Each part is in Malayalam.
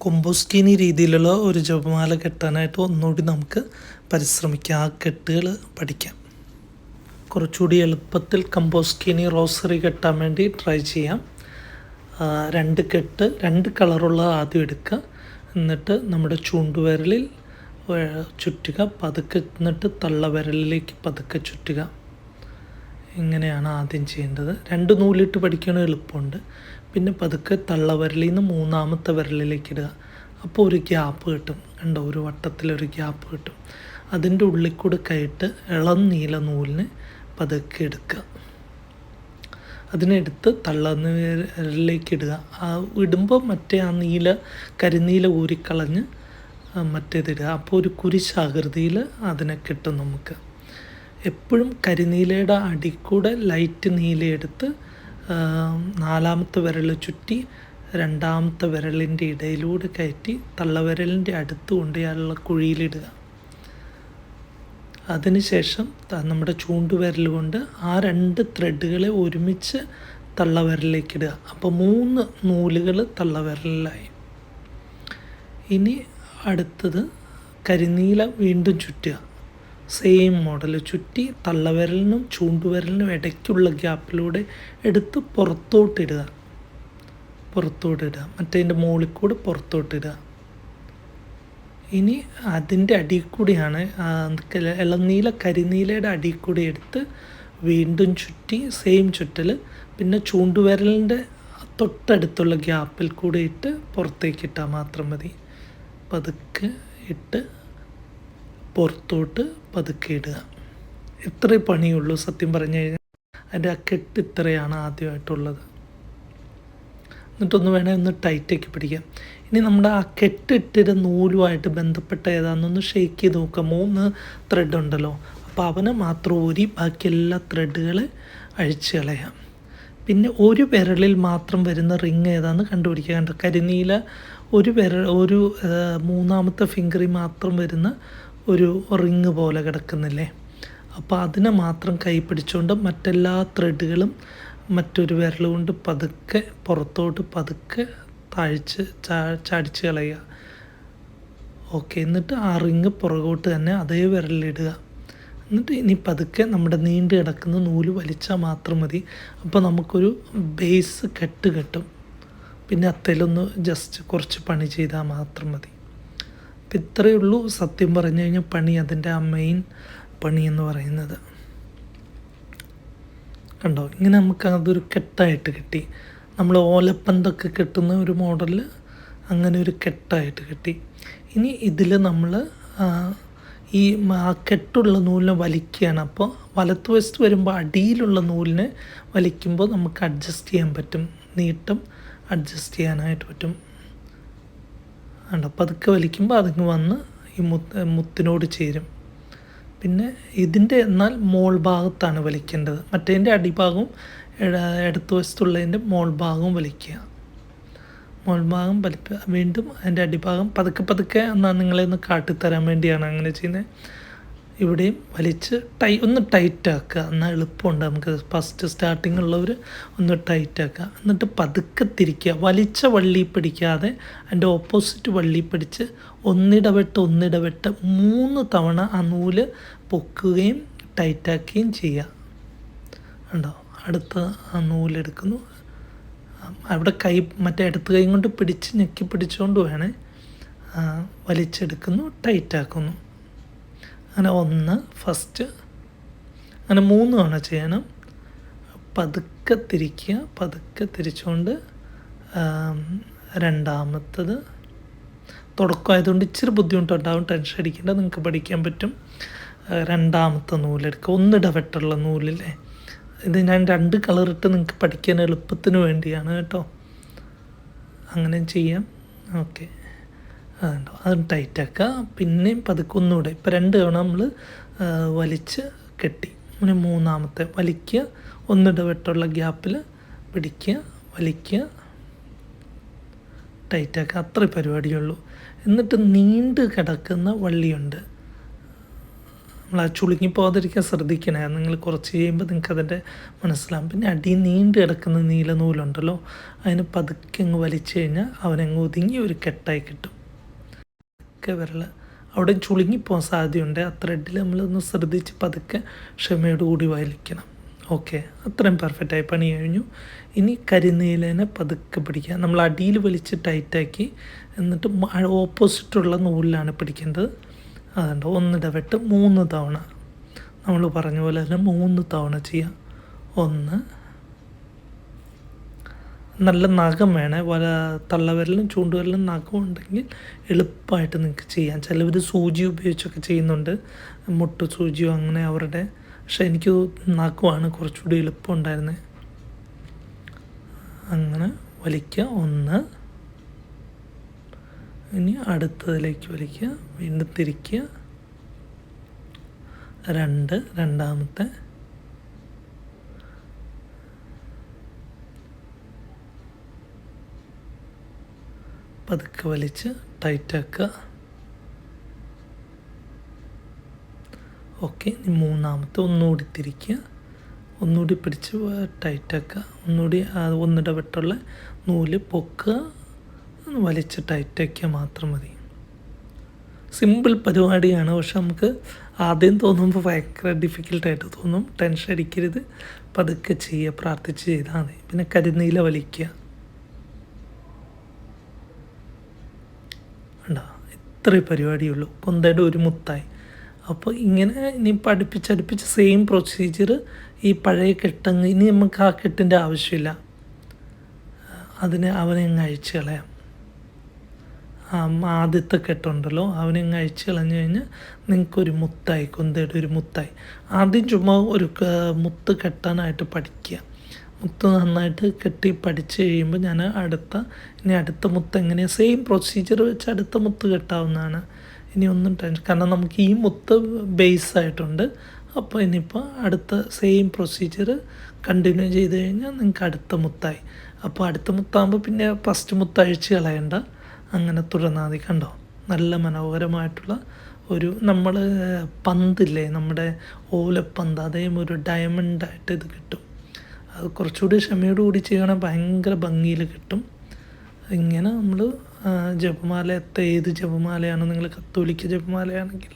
കൊമ്പോസ്കീനി രീതിയിലുള്ള ഒരു ജപമാല കെട്ടാനായിട്ട് ഒന്നുകൂടി നമുക്ക് പരിശ്രമിക്കാം. ആ കെട്ടുകൾ പഠിക്കാം. കുറച്ചുകൂടി എളുപ്പത്തിൽ കമ്പോസ്കീനി റോസറി കെട്ടാൻ വേണ്ടി ട്രൈ ചെയ്യാം. രണ്ട് കെട്ട് രണ്ട് കളറുള്ള ആദ്യം എടുക്കുക. എന്നിട്ട് നമ്മുടെ ചൂണ്ടുവിരലിൽ ചുറ്റുക. പതുക്കെ എന്നിട്ട് തള്ളവിരലിലേക്ക് പതുക്കെ ചുറ്റുക. ഇങ്ങനെയാണ് ആദ്യം ചെയ്യേണ്ടത്. രണ്ട് നൂലിട്ട് പഠിക്കണ എളുപ്പമുണ്ട്. പിന്നെ പതുക്കെ തള്ളവിരലിൽ നിന്ന് മൂന്നാമത്തെ വിരലിലേക്ക് ഇടുക. അപ്പോൾ ഒരു ഗ്യാപ്പ് കിട്ടും. കണ്ടോ? ഒരു വട്ടത്തിലൊരു ഗ്യാപ്പ് കിട്ടും. അതിന്റെ ഉള്ളിൽ കൂടെ കയറ്റ് ഇളം നീല നൂലിന് പതുക്കെ എടുക്കുക. അതിനെടുത്ത് തള്ളുന്ന വിരലിലേക്ക് ഇടുക. ആ ഇടുമ്പോൾ മറ്റേ ആ നീല കരിനീല ഊരിക്കളഞ്ഞ് മറ്റേതിടുക അപ്പോൾ ഒരു കുരിശാകൃതിയിൽ അതിനെ കിട്ടും നമുക്ക്. എപ്പോഴും കരിനീലയുടെ അടിക്കൂടെ ലൈറ്റ് നീല എടുത്ത് നാലാമത്തെ വിരൽ ചുറ്റി രണ്ടാമത്തെ വിരലിന്റെ ഇടയിലൂടെ കയറ്റി തള്ളവിരലിന്റെ അടുത്ത് കൊണ്ടുപോയാലുള്ള കുഴിയിലിടുക. അതിനുശേഷം നമ്മുടെ ചൂണ്ടുവിരൽ കൊണ്ട് ആ രണ്ട് ത്രെഡുകളെ ഒരുമിച്ച് തള്ളവിരലിലേക്ക് ഇടുക. അപ്പോൾ മൂന്ന് നൂലുകൾ തള്ളവിരലിലായി. ഇനി അടുത്തത് കരിനീല വീണ്ടും ചുറ്റുക. സെയിം മോഡൽ ചുറ്റി തള്ളവിരലിനും ചൂണ്ടുവിരലിനും ഇടയ്ക്കുള്ള ഗ്യാപ്പിലൂടെ എടുത്ത് പുറത്തോട്ടിടുക. പുറത്തോട്ടിടുക. മറ്റേതിന്റെ മുകളിൽ കൂടെ പുറത്തോട്ടിടുക. ഇനി അതിന്റെ അടി കൂടിയാണ് ഇളനീല കരിനീലയുടെ അടി കൂടി എടുത്ത് വീണ്ടും ചുറ്റി സെയിം ചുറ്റൽ പിന്നെ ചൂണ്ടുവിരലിന്റെ തൊട്ടടുത്തുള്ള ഗ്യാപ്പിൽ കൂടി ഇട്ട് പുറത്തേക്ക് ഇട്ടാൽ മാത്രം മതി. പതുക്കെ ഇട്ട് പുറത്തോട്ട് പതുക്കെ ഇടുക. ഇത്രേ പണിയുള്ളൂ സത്യം പറഞ്ഞു കഴിഞ്ഞാൽ. അതിന്റെ ആ കെട്ട് ഇത്രയാണ് ആദ്യമായിട്ടുള്ളത്. എന്നിട്ടൊന്ന് വേണേൽ ഒന്ന് ടൈറ്റാക്കി പിടിക്കാം. ഇനി നമ്മുടെ ആ കെട്ടിട്ടിട്ട് നൂലുമായിട്ട് ബന്ധപ്പെട്ട ഏതാണെന്നൊന്ന് ഷെയ്ക്ക് ചെയ്ത് നോക്കുക മൂന്ന് ത്രെഡ് ഉണ്ടല്ലോ. അപ്പോൾ അവന് മാത്രം ഊരി ബാക്കി എല്ലാ ത്രെഡുകളെ അഴിച്ച് കളയാം. പിന്നെ ഒരു വിരലിൽ മാത്രം വരുന്ന റിങ് ഏതാണെന്ന് കണ്ടുപിടിക്കുക കണ്ടോ? കരിനീല ഒരു വിരൽ ഒരു മൂന്നാമത്തെ ഫിംഗറിൽ മാത്രം വരുന്ന ഒരു റിങ് പോലെ കിടക്കുന്നില്ലേ? അപ്പോൾ അതിനെ മാത്രം കൈ പിടിച്ചുകൊണ്ട് മറ്റെല്ലാ ത്രെഡുകളും മറ്റൊരു വിരൽ കൊണ്ട് പതുക്കെ പുറത്തോട്ട് പതുക്കെ തഴിച്ച് ചാടിച്ച് കളയുക. ഓക്കെ എന്നിട്ട് ആ റിങ് പുറകോട്ട് തന്നെ അതേ വിരലിടുക എന്നിട്ട് ഇനി പതുക്കെ നമ്മുടെ നീണ്ടു കിടക്കുന്ന നൂൽ വലിച്ചാൽ മാത്രം മതി. അപ്പോൾ നമുക്കൊരു ബേസ് കെട്ട് കെട്ടും. പിന്നെ അത്തേലൊന്ന് ജസ്റ്റ് കുറച്ച് പണി ചെയ്താൽ മാത്രം മതി. അപ്പം ഇത്രയേ ഉള്ളൂ. സത്യം പറഞ്ഞു കഴിഞ്ഞാൽ പണി അതിന്റെ ആ മെയിൻ പണി എന്ന് പറയുന്നത്. കണ്ടോ? ഇങ്ങനെ നമുക്ക് അതൊരു കെട്ടായിട്ട് കിട്ടി. നമ്മൾ ഓലപ്പന്തൊക്കെ കെട്ടുന്ന ഒരു മോഡലിൽ അങ്ങനെ ഒരു കെട്ടായിട്ട് കിട്ടി. ഇനി ഇതിൽ നമ്മൾ ഈ ആ കെട്ടുള്ള നൂലിനെ വലിക്കുകയാണ്. അപ്പോൾ വലത്തുവശത്ത് വരുമ്പോൾ അടിയിലുള്ള നൂലിനെ വലിക്കുമ്പോൾ നമുക്ക് അഡ്ജസ്റ്റ് ചെയ്യാൻ പറ്റും. നീട്ടം അഡ്ജസ്റ്റ് ചെയ്യാനായിട്ട് പറ്റും. ഉണ്ട് പതുക്കെ വലിക്കുമ്പോൾ അതിങ്ങ് വന്ന് ഈ മുത്ത് മുത്തിനോട് ചേരും. പിന്നെ ഇതിന്റെ എന്നാൽ മോൾ ഭാഗത്താണ് വലിക്കേണ്ടത്. മറ്റേതിന്റെ അടിഭാഗവും ഇടത്തു വശത്തുള്ളതിന്റെ മോൾ ഭാഗവും വലിക്കുക. മോൾ ഭാഗം വലിക്കുക വീണ്ടും അതിന്റെ അടിഭാഗം പതുക്കെ പതുക്കെ എന്നാൽ നിങ്ങളെ ഒന്ന് കാട്ടിത്തരാൻ വേണ്ടിയാണ് അങ്ങനെ ചെയ്യുന്നത്. ഇവിടെയും വലിച്ച് ടൈ ഒന്ന് ടൈറ്റ് ആക്കുക എന്നാൽ എളുപ്പമുണ്ട്. നമുക്ക് ഫസ്റ്റ് സ്റ്റാർട്ടിംഗ് ഉള്ളവർ ഒന്ന് ടൈറ്റ് ആക്കുക എന്നിട്ട് പതുക്കെ തിരിക്കുക. വലിച്ച വള്ളി പിടിക്കാതെ അതിന്റെ ഓപ്പോസിറ്റ് വള്ളി പിടിച്ച് ഒന്നിടവിട്ട് ഒന്നിടവിട്ട് മൂന്ന് തവണ ആ നൂൽ പൊക്കുകയും ടൈറ്റാക്കുകയും ചെയ്യുക. ഉണ്ടോ അടുത്ത ആ നൂലെടുക്കുന്നു അവിടെ കൈ മറ്റേ ഇടത്ത് കൈ കൊണ്ട് പിടിച്ച് ഞെക്കി പിടിച്ചുകൊണ്ട് വേണേ വലിച്ചെടുക്കുന്നു ടൈറ്റാക്കുന്നു. അങ്ങനെ ഒന്ന് ഫസ്റ്റ് അങ്ങനെ മൂന്ന് തവണ ചെയ്യണം പതുക്കെ തിരിക്കുക പതുക്കെ തിരിച്ചുകൊണ്ട് രണ്ടാമത്തത്. തുടക്കമായതുകൊണ്ട് ഇച്ചിരി ബുദ്ധിമുട്ടുണ്ടാവും ടെൻഷൻ അടിക്കേണ്ട നിങ്ങൾക്ക് പഠിക്കാൻ പറ്റും. രണ്ടാമത്തെ നൂലെടുക്കുക. ഒന്നിടവിട്ടുള്ള നൂലില്ലേ? ഇത് ഞാൻ രണ്ട് കളറിട്ട് നിങ്ങൾക്ക് പഠിക്കാൻ എളുപ്പത്തിന് വേണ്ടിയാണ് കേട്ടോ. അങ്ങനെ ചെയ്യാം. ഓക്കെ അതുണ്ടോ അത് ടൈറ്റാക്കുക പിന്നെയും പതുക്കെ ഒന്നുകൂടെ ഇപ്പം രണ്ട് തവണ നമ്മൾ വലിച്ച് കെട്ടി. പിന്നെ മൂന്നാമത്തെ വലിക്കുക. ഒന്നിടവിട്ടുള്ള ഗ്യാപ്പിൽ പിടിക്കുക വലിക്കുക. ടൈറ്റാക്കുക അത്ര പരിപാടിയുള്ളൂ. എന്നിട്ട് നീണ്ട് കിടക്കുന്ന വള്ളിയുണ്ട്. നമ്മൾ ആ ചുളുങ്ങി പോകാതിരിക്കാൻ ശ്രദ്ധിക്കണേ. നിങ്ങൾ കുറച്ച് ചെയ്യുമ്പോൾ നിങ്ങൾക്ക് അതിന്റെ മനസ്സിലാവും. പിന്നെ അടി നീണ്ട് കിടക്കുന്ന നീല നൂലുണ്ടല്ലോ. അതിന് പതുക്കെ അങ്ങ് വലിച്ചു കഴിഞ്ഞാൽ അവനങ്ങ് ഒതുങ്ങി ഒരു കെട്ടായി കിട്ടും. ഒക്കെ വിരൽ അവിടെ ചുളുങ്ങിപ്പോകാൻ സാധ്യതയുണ്ട്. ആ ത്രെഡിൽ നമ്മളൊന്ന് ശ്രദ്ധിച്ച് പതുക്കെ ക്ഷമയോടുകൂടി വലിക്കണം ഓക്കെ അത്രയും പെർഫെക്റ്റായി പണി കഴിഞ്ഞു. ഇനി കരിനീലേനെ പതുക്കെ പിടിക്കുക. നമ്മൾ അടിയിൽ വലിച്ച് ടൈറ്റാക്കി എന്നിട്ട് ഓപ്പോസിറ്റുള്ള നൂലിലാണ് പിടിക്കേണ്ടത്. അതുകൊണ്ട് ഒന്നിടവിട്ട് മൂന്ന് തവണ. നമ്മൾ പറഞ്ഞ പോലെ തന്നെ മൂന്ന് തവണ ചെയ്യാം ഒന്ന് നല്ല നഖം വേണേ. വല തള്ളവിരലും ചൂണ്ടുവിരലും നഖം ഉണ്ടെങ്കിൽ എളുപ്പമായിട്ട് നിങ്ങൾക്ക് ചെയ്യാം. ചിലവർ സൂചി ഉപയോഗിച്ചൊക്കെ ചെയ്യുന്നുണ്ട്. മുട്ടു സൂചിയോ അങ്ങനെ അവരുടെ. പക്ഷെ എനിക്ക് നഖമാണ് കുറച്ചുകൂടി എളുപ്പം ഉണ്ടായിരുന്നത് അങ്ങനെ വലിക്കുക. ഒന്ന്. ഇനി അടുത്തതിലേക്ക് വലിക്കുക. വീണ്ടും തിരിക്കുക. രണ്ട്. രണ്ടാമത്തെ. പതുക്കെ വലിച്ച് ടൈറ്റാക്കുക ഓക്കെ മൂന്നാമത്തെ ഒന്നുകൂടി തിരിക്കുക. ഒന്നുകൂടി പിടിച്ച് ടൈറ്റാക്കുക ഒന്നുകൂടി ഒന്നിടവിട്ടുള്ള നൂൽ പൊക്കുക. വലിച്ച് ടൈറ്റാക്കിയ മാത്രം മതി. സിമ്പിൾ പരിപാടിയാണ്. പക്ഷെ നമുക്ക് ആദ്യം തോന്നുമ്പോൾ ഭയങ്കര ഡിഫിക്കൽട്ടായിട്ട് തോന്നും. ടെൻഷൻ അടിക്കരുത്. പതുക്കെ ചെയ്യുക പ്രാർത്ഥിച്ച് ചെയ്താൽ മതി. പിന്നെ കരിനീല വലിക്കുക. ഉണ്ടോ ഇത്രയും പരിപാടിയുള്ളൂ. കൊന്തയുടെ ഒരു മുത്തായി. അപ്പോൾ ഇങ്ങനെ ഇനി പഠിപ്പിച്ചടുപ്പിച്ച് സെയിം പ്രൊസീജിയർ ഈ പഴയ കെട്ടങ്ങ് ഇനി നമുക്ക് ആ കെട്ടിന്റെ ആവശ്യമില്ല. അതിനെ അവനെ അങ്ങ് അഴിച്ചു കളയാം. ആദ്യത്തെ കെട്ടുണ്ടല്ലോ അവനെ അങ്ങ് അഴിച്ചു കളഞ്ഞു കഴിഞ്ഞാൽ നിങ്ങൾക്കൊരു മുത്തായി കൊന്തയുടെ ഒരു മുത്തായി. ആദ്യം ചുമ്മാ ഒരു മുത്ത് കെട്ടാനായിട്ട് പഠിക്കുക. മുത്ത് നന്നായിട്ട് കെട്ടി പഠിച്ച് കഴിയുമ്പോൾ ഞാൻ അടുത്ത ഇനി അടുത്ത മുത്ത് എങ്ങനെയാണ് സെയിം പ്രൊസീജിയർ വെച്ച് അടുത്ത മുത്ത് കെട്ടാവുന്നതാണ്. ഇനി ഒന്നും ടെൻഷൻ കാരണം നമുക്ക് ഈ മുത്ത് ബേസ് ആയിട്ടുണ്ട്. അപ്പോൾ ഇനിയിപ്പോൾ അടുത്ത സെയിം പ്രൊസീജിയർ കണ്ടിന്യൂ ചെയ്ത് കഴിഞ്ഞാൽ നിങ്ങൾക്ക് അടുത്ത മുത്തായി. അപ്പോൾ അടുത്ത മുത്താകുമ്പോൾ പിന്നെ ഫസ്റ്റ് മുത്ത് അഴിച്ച് കളയണ്ട. അങ്ങനെ തുടർന്നാൽ കണ്ടോ? നല്ല മനോഹരമായിട്ടുള്ള ഒരു നമ്മൾ പന്തില്ലേ? നമ്മുടെ ഓലപ്പന്ത് അതേ ഒരു ഡയമണ്ടായിട്ട് ഇത് കിട്ടും. അത് കുറച്ചുകൂടി ക്ഷമയോടുകൂടി ചെയ്യുകയാണെങ്കിൽ ഭയങ്കര ഭംഗിയിൽ കിട്ടും. ഇങ്ങനെ നമ്മൾ ജപമാല എത്ത ഏത് ജപമാലയാണ് നിങ്ങൾ കത്തോലിക്ക ജപമാലയാണെങ്കിൽ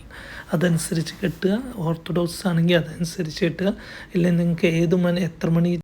അതനുസരിച്ച് കെട്ടുക. ഓർത്തഡോക്സ് ആണെങ്കിൽ അതനുസരിച്ച് കെട്ടുക. ഇല്ലെങ്കിൽ നിങ്ങൾക്ക് ഏത് മണി എത്ര മണി